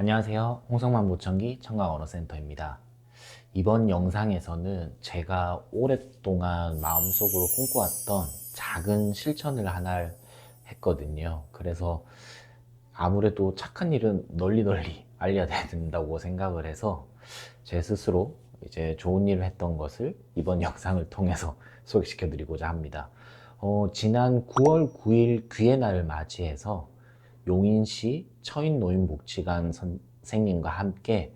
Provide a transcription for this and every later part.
안녕하세요. 홍성만 보청기 청강언어센터입니다. 이번 영상에서는 제가 오랫동안 마음속으로 꿈꿔왔던 작은 실천을 하나 했거든요. 그래서 아무래도 착한 일은 널리 널리 알려야 된다고 생각을 해서 제 스스로 이제 좋은 일을 했던 것을 이번 영상을 통해서 소개시켜 드리고자 합니다. 어, 지난 9월 9일 귀의 날을 맞이해서 용인시 처인노인복지관 선생님과 함께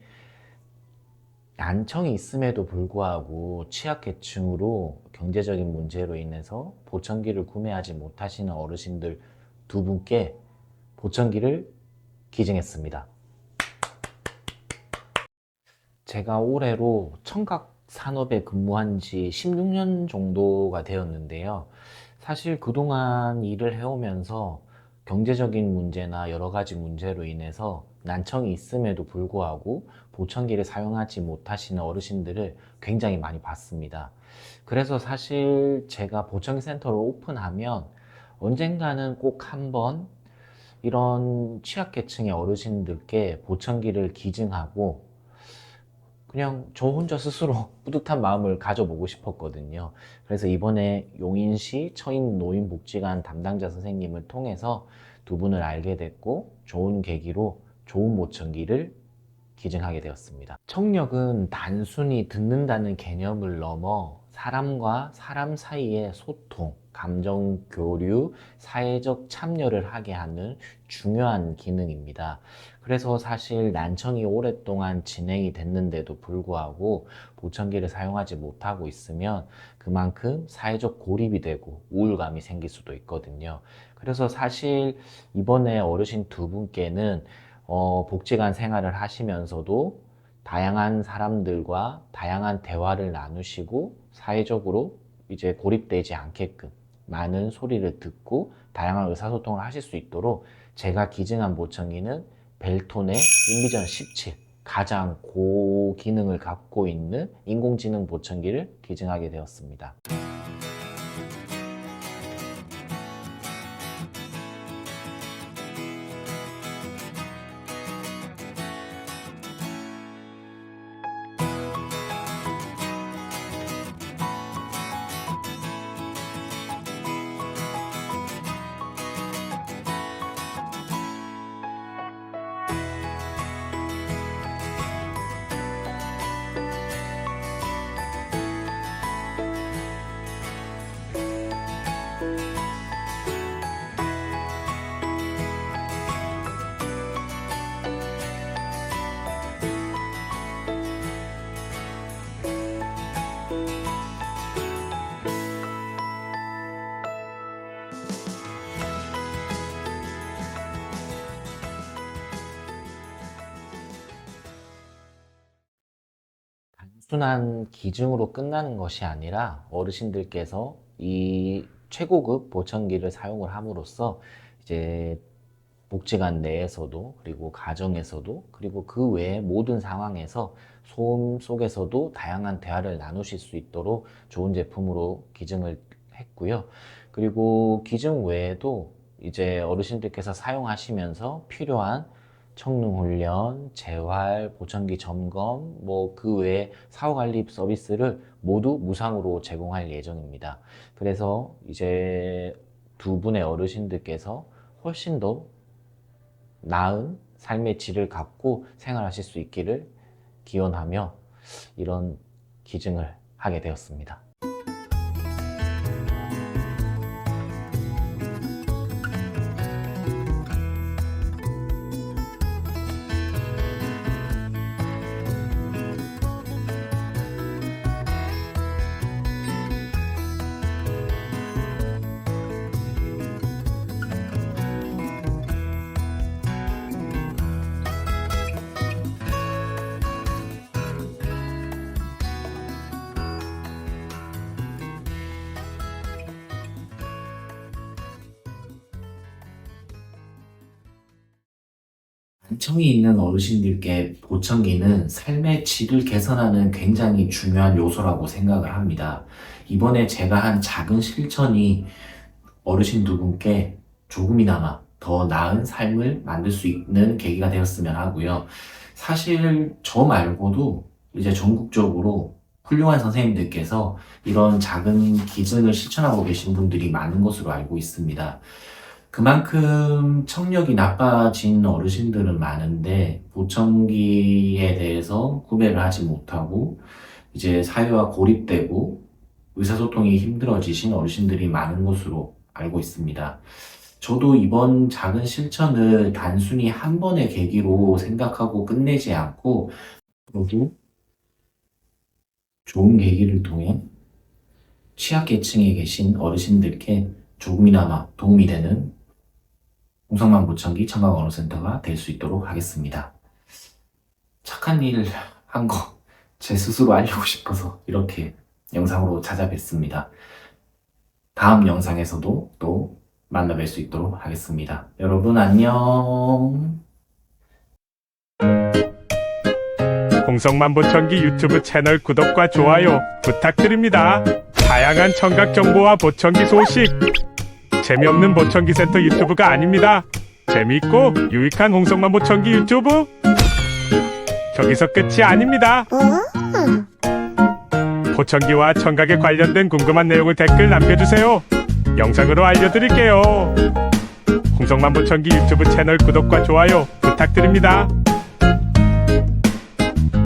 난청이 있음에도 불구하고 취약계층으로 경제적인 문제로 인해서 보청기를 구매하지 못하시는 어르신들 두 분께 보청기를 기증했습니다. 제가 올해로 청각 산업에 근무한 지 16년 정도가 되었는데요. 사실 그동안 일을 해오면서 경제적인 문제나 여러 가지 문제로 인해서 난청이 있음에도 불구하고 보청기를 사용하지 못하시는 어르신들을 굉장히 많이 봤습니다. 그래서 사실 제가 보청기 센터를 오픈하면 언젠가는 꼭 한번 이런 취약계층의 어르신들께 보청기를 기증하고 그냥 저 혼자 스스로 뿌듯한 마음을 가져보고 싶었거든요. 그래서 이번에 용인시 처인 노인복지관 담당자 선생님을 통해서 두 분을 알게 됐고 좋은 계기로 좋은 보청기를 기증하게 되었습니다. 청력은 단순히 듣는다는 개념을 넘어 사람과 사람 사이의 소통, 감정 교류, 사회적 참여를 하게 하는 중요한 기능입니다. 그래서 사실 난청이 오랫동안 진행이 됐는데도 불구하고 보청기를 사용하지 못하고 있으면 그만큼 사회적 고립이 되고 우울감이 생길 수도 있거든요. 그래서 사실 이번에 어르신 두 분께는 어, 복지관 생활을 하시면서도 다양한 사람들과 다양한 대화를 나누시고 사회적으로 이제 고립되지 않게끔 많은 소리를 듣고 다양한 의사소통을 하실 수 있도록 제가 기증한 보청기는 벨톤의 인비전 17 가장 고기능을 갖고 있는 인공지능 보청기를 기증하게 되었습니다. 단순한 기증으로 끝나는 것이 아니라 어르신들께서 이 최고급 보청기를 사용을 함으로써 이제 복지관 내에서도 그리고 가정에서도 그리고 그 외의 모든 상황에서 소음 속에서도 다양한 대화를 나누실 수 있도록 좋은 제품으로 기증을 했고요. 그리고 기증 외에도 이제 어르신들께서 사용하시면서 필요한 청능 훈련, 재활, 보청기 점검, 뭐 그 외에 사후 관리 서비스를 모두 무상으로 제공할 예정입니다. 그래서 이제 두 분의 어르신들께서 훨씬 더 나은 삶의 질을 갖고 생활하실 수 있기를 기원하며 이런 기증을 하게 되었습니다. 난청이 있는 어르신들께 보청기는 삶의 질을 개선하는 굉장히 중요한 요소라고 생각을 합니다. 이번에 제가 한 작은 실천이 어르신 두 분께 조금이나마 더 나은 삶을 만들 수 있는 계기가 되었으면 하고요. 사실 저 말고도 이제 전국적으로 훌륭한 선생님들께서 이런 작은 기증을 실천하고 계신 분들이 많은 것으로 알고 있습니다. 그만큼 청력이 나빠진 어르신들은 많은데 보청기에 대해서 구매를 하지 못하고 이제 사회와 고립되고 의사소통이 힘들어지신 어르신들이 많은 것으로 알고 있습니다. 저도 이번 작은 실천을 단순히 한 번의 계기로 생각하고 끝내지 않고 앞으로도 좋은 계기를 통해 취약계층에 계신 어르신들께 조금이나마 도움이 되는 홍성만 보청기 청각 언어센터가 될 수 있도록 하겠습니다. 착한 일 한 거 제 스스로 알리고 싶어서 이렇게 영상으로 찾아뵙습니다. 다음 영상에서도 또 만나뵐 수 있도록 하겠습니다. 여러분 안녕. 홍성만보청기 유튜브 채널 구독과 좋아요 부탁드립니다. 다양한 청각 정보와 보청기 소식. 재미없는 보청기 센터 유튜브가 아닙니다. 재미있고 유익한 홍성만보청기 유튜브. 저기서 끝이 아닙니다. 보청기와 청각에 관련된 궁금한 내용을 댓글 남겨주세요. 영상으로 알려드릴게요. 홍성만 보청기 유튜브 채널 구독과 좋아요 부탁드립니다.